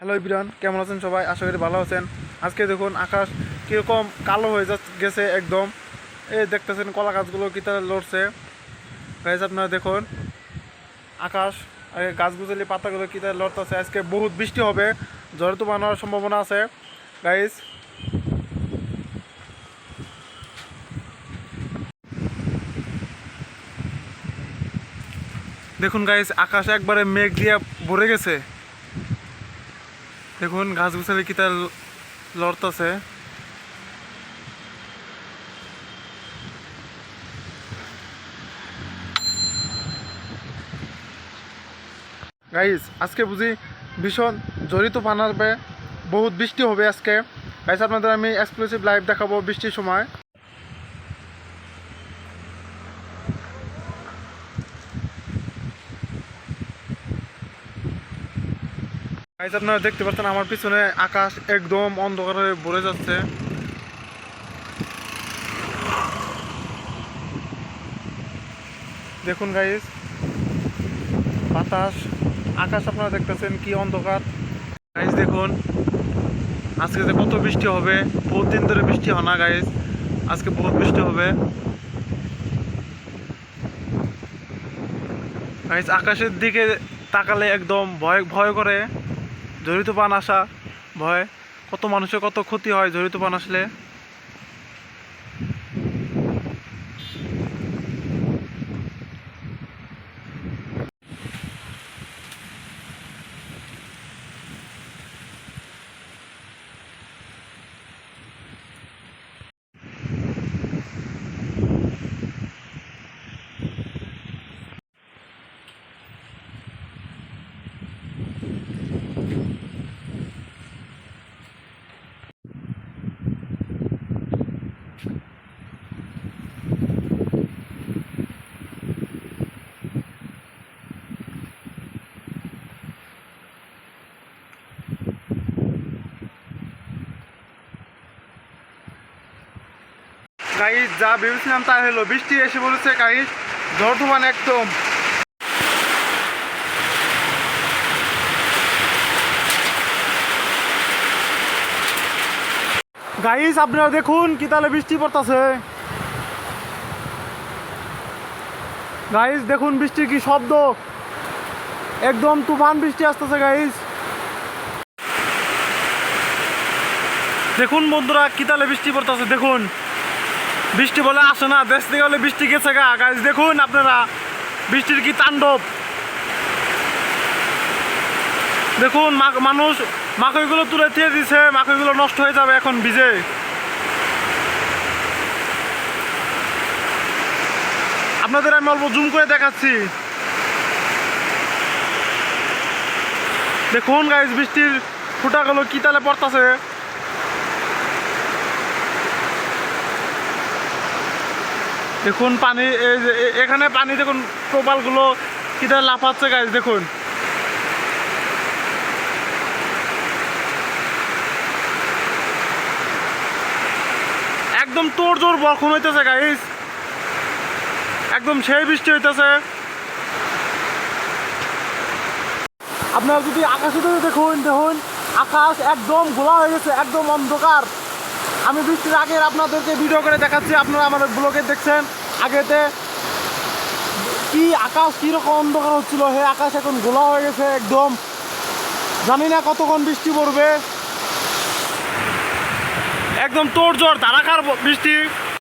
Hello ইবিরান কেমন আছেন সবাই? আশা করি ভালো আছেন। আজকে দেখুন, আকাশ কীরকম কালো হয়ে যাচ্ছে গেছে একদম। এই দেখতেছেন কলা গাছগুলো কী লড়ছে। গাছ আপনারা দেখুন, আকাশ গাছগুজলি পাতাগুলো কী তারা লড়তেছে। আজকে বহুত বৃষ্টি হবে, ঝড় তুফান হওয়ার সম্ভাবনা আছে। গাইজ দেখুন গাইজ আকাশ একবারে মেঘ দিয়ে ভরে গেছে। দেখুন গাছ গুছালে কি তার লড়তেছে। গাইজ, আজকে বুঝি ভীষণ জড়িত পানার বহুত বৃষ্টি হবে আজকে। গাইজ, আপনাদের আমি এক্সক্লুসিভ লাইভ দেখাবো বৃষ্টির সময়। গাইজ আপনারা দেখতে পাচ্ছেন আমার পিছনে আকাশ একদম অন্ধকারে ভরে যাচ্ছে। দেখুন গাইজ বাতাস, আকাশ আপনারা দেখতেছেন কি অন্ধকার। গাইজ দেখুন, আজকে যে কত বৃষ্টি হবে, বহুত দিন ধরে বৃষ্টি হয় না গাইজ আজকে বহুত বৃষ্টি হবে। গাইজ আকাশের দিকে তাকালে একদম ভয় ভয় করে। জড়িত পান আসা ভয় কত মানুষের কত ক্ষতি হয় জড়িত পান আসলে? গাইজ, যা ভেবেছিলাম তা হলো। বৃষ্টি এসে বলেছে গাইজ তুফান একদম। গাইজ, আপনারা দেখুন কি তাহলে বৃষ্টি পড়তেছে। গাইজ, দেখুন বৃষ্টির কি শব্দ। একদম তুফান বৃষ্টি আসতেছে, গাইজ। দেখুন বন্ধুরা, কি তাহলে বৃষ্টি পড়তেছে, দেখুন। বৃষ্টি বলে আসে না, দেশ থেকে হলে বৃষ্টি গেছে গা। গাইজ দেখুন আপনারা, বৃষ্টির কি তাণ্ডব। দেখুন মানুষ মাকইগুলো তুলে দিয়ে দিছে মাকইগুলো নষ্ট হয়ে যাবে এখন ভিজে। আপনাদের আমি অল্প জুম করে দেখাচ্ছি। দেখুন গাইজ বৃষ্টির ফুটাগুলো কি তালে পড়তাছে। দেখুন পানি এখানে পানি দেখুন, প্রবালগুলো কিটা লাফাচ্ছে গাছ দেখুন। একদম তোর জোর বরখন হইতেছে গাইস একদম সেই বৃষ্টি হইতেছে। আপনারা যদি আকাশে দেখুন দেখুন, আকাশ একদম গোলা হয়ে গেছে, একদম অন্ধকার। আমি বৃষ্টির আগে আপনাদেরকে ভিডিও করে দেখাচ্ছি, আপনারা আমাদের ব্লগে দেখছেন। আগেতে কি আকাশ কীরকম অন্ধকার হচ্ছিল, হে আকাশ এখন গোলা হয়ে গেছে একদম। জানি না কতক্ষণ বৃষ্টি পড়বে। একদম তোর জোর ধারাকার বৃষ্টি।